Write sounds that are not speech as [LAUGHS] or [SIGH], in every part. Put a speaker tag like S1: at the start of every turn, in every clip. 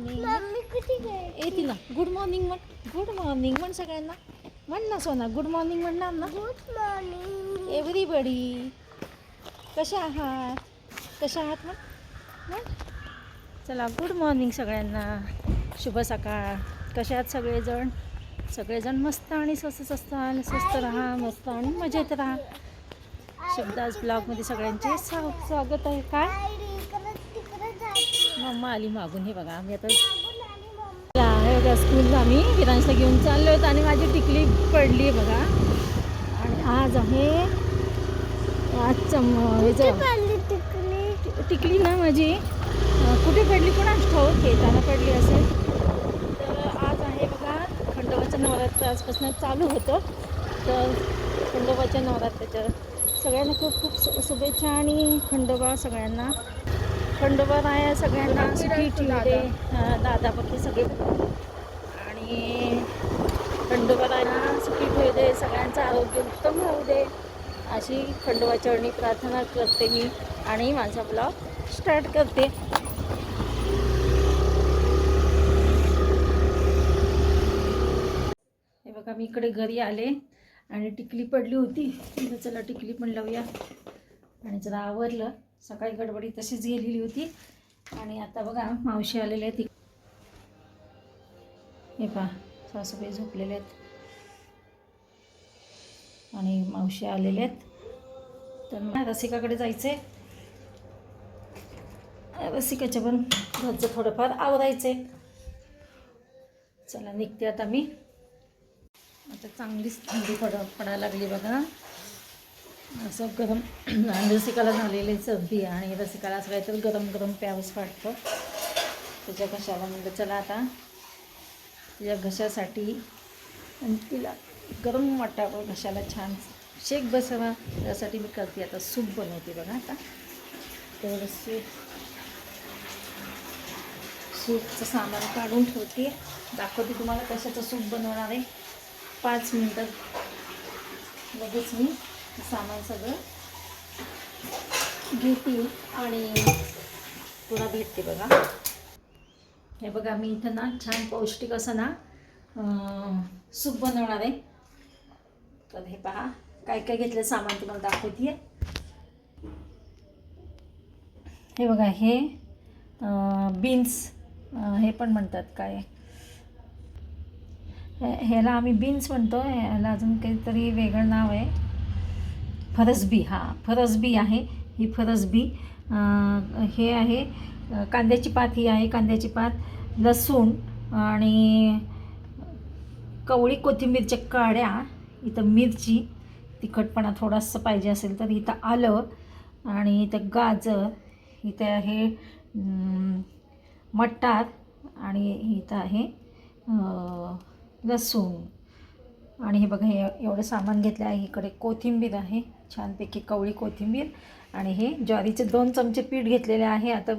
S1: Morning
S2: mummy कुठे गए
S1: येते ना गुड मॉर्निंग म्हण गुड मॉर्निंग म्हण सगळ्यांना. म्हण ना सोना गुड मॉर्निंग म्हणणार ना?
S2: गुड मॉर्निंग
S1: एव्हरीबडी कशा आहात? कशा आहात म्हण? चला गुड मॉर्निंग सगळ्यांना. शुभ सकाळ. कशा आहात सगळेजण? सगळेजण मस्त आणि स्वस्त असताल स्वस्त राहा मस्त आणि मजेत राहा. शब्दाज ब्लॉगमध्ये सगळ्यांचे स्वा- स्वागत आहे. काय? मम्मा आली मागून हे बघा आम्ही आता हे बघा स्कूल आम्ही. विरांशला घेऊन चाललो आहेत आणि माझी टिकली पडली आहे बघा. आणि आज आहे आज चम
S2: तिकडे
S1: टिकली? ना माझी. कुठे पडली? पण आज ठाऊक खेळताना पडली असेल. तर आज आहे बघा खंडोबाचं नवरात्र आजपासून चालू होतं. तर खंडोबाच्या नवरात्राच्या सगळ्यांना खूप खूप शुभेच्छा आणि खंडोबा सगळ्यांना. खंडोबा राया सगळ्यांना सुखी दादा. पक्की सगळे. आणि खंडोबा राया सुखी ठेवू दे सगळ्यांचं आरोग्य उत्तम राहू दे. अशी खंडोबाचरणी प्रार्थना करते मी आणि माझा ब्लॉग स्टार्ट करते. हे बघा मी इकडे घरी आले आणि टिकली पडली होती. चला टिकली पण लावूया. आणि जरा आवरलं. सकाळी गडबडी तशीच गेलेली होती. आणि आता बघा मावशी आलेले आहेत हे पहा सासूबाई झोपलेले आहेत. आणि मावशी आलेले आहेत. तर मग रसिकाकडे जायचे रसिकाच्या पण घरचं थोडंफार आवरायचे चला निघते आता मी. आता चांगलीच थंडी पड पडायला लागली बघा. असं गरम रसिकाला झालेले चरबी आणि रसिकाला असं काहीतरी गरम गरम प्यावंच वाटतं. त्याच्या घशाला म्हणलं चला आता त्याच्या घशासाठी आणि तिला गरम वाटावं घशाला छान. शेक बसावा त्यासाठी मी करते आता सूप बनवते बघा आता. तर सूप सूपचं सामान काढून ठेवते. दाखवते तुम्हाला कशाचं सूप बनवणार आहे. पाच मिनटात लगेच मी. सामान सगळं घेते आणि पुन्हा भेटते बघा. हे बघा मी इथं ना छान पौष्टिक असं ना सूप बनवणार आहे. तर हे पहा काय काय घेतलं सामान तुम्हाला दाखवते हे बघा हे बीन्स हे पण म्हणतात काय. हे- ह्याला आम्ही बीन्स म्हणतो ह्याला अजून काहीतरी वेगळं नाव आहे. फरसबी हा फरसबी आहे. ही फरसबी हे आहे कांद्याची पात ही आहे कांद्याची पात लसूण आणि कवळी कोथिंबीरच्या काड्या इथं मिरची तिखटपणा थोडासा पाहिजे असेल तर इथं आलं आणि इथं गाजर इथं आहे मटार आणि इथं आहे लसूण. आणि हे बघा हे एवढं सामान घेतलं आहे. इकडे कोथिंबीर आहे. छानपैकी कवळी कोथिंबीर आणि हे ज्वारीचे दोन चमचे पीठ घेतलेले आहे. आता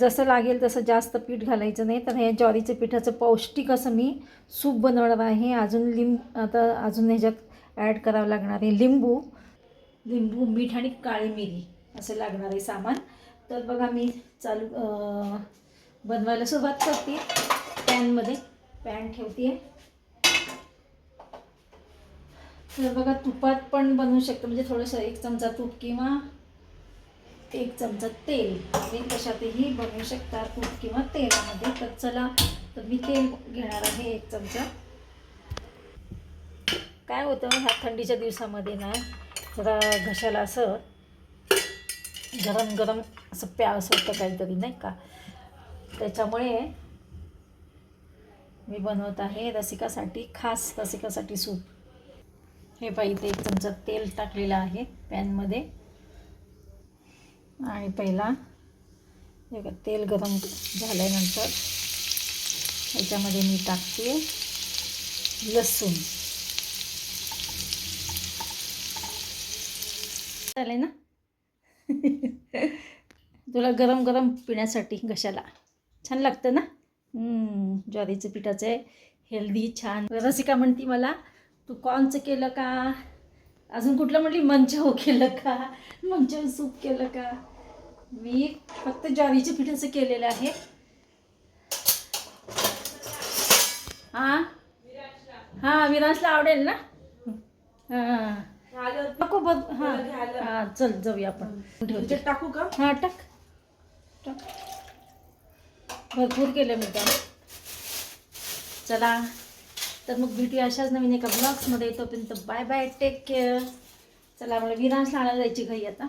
S1: जसं लागेल तसं जास्त पीठ घालायचं नाही. तर हे ज्वारीचं पिठाचं पौष्टिक असं मी सूप बनवणार आहे. अजून लिंब आता अजून ह्याच्यात ॲड करावं लागणार आहे लिंबू. लिंबू मीठ आणि काळी मिरी असं लागणार आहे सामान. तर बघा मी चालू बनवायला सुरुवात करते. पॅनमध्ये पॅन ठेवते. तर बघा तुपात पण बनवू शकतं. म्हणजे थोडंसं एक चमचा तूप किंवा एक चमचा तेल. हे कशातही बनवू शकता तूप किंवा तेलामध्ये. तर चला तर मी तेल घेणार आहे एक चमचा. काय होतं ह्या थंडीच्या दिवसामध्ये ना जरा घशाला असं गरम गरम असं प्यावंसं होतं काहीतरी नाही का? त्याच्यामुळे मी बनवत आहे रसिकासाठी खास रसिकासाठी सूप. हे पाहिजे इथे एक चमचा तेल टाकलेलं आहे पॅनमध्ये आणि पहिला हे तेल गरम झाल्यानंतर याच्यामध्ये मी टाकते लसूण. चालेल ना? [LAUGHS] तुला गरम गरम पिण्यासाठी घशाला छान लागतं ना? ज्वारीचं पिठाचं आहे. हेल्दी छान. रसिका म्हणती मला तू कॉर्नचं केलं का? अजून कुठलं म्हटली? मंचव केलं का? मंचव सूप केलं का? मी फक्त ज्वारीच्या पिठाचं केलेलं आहे. हां? हां विराजला आवडेल ना? हां. टाकू बघ. हां. हां चल जाऊया आपण.
S3: टाकू का?
S1: हां टाक. टाक. भरपूर केलं मी चला. तर मग भेटूया अशाच नवीन एका ब्लॉग्समध्ये तोपर्यंत बाय बाय टेक केअर चला मला विरांशला आणायला जायची घाई आता.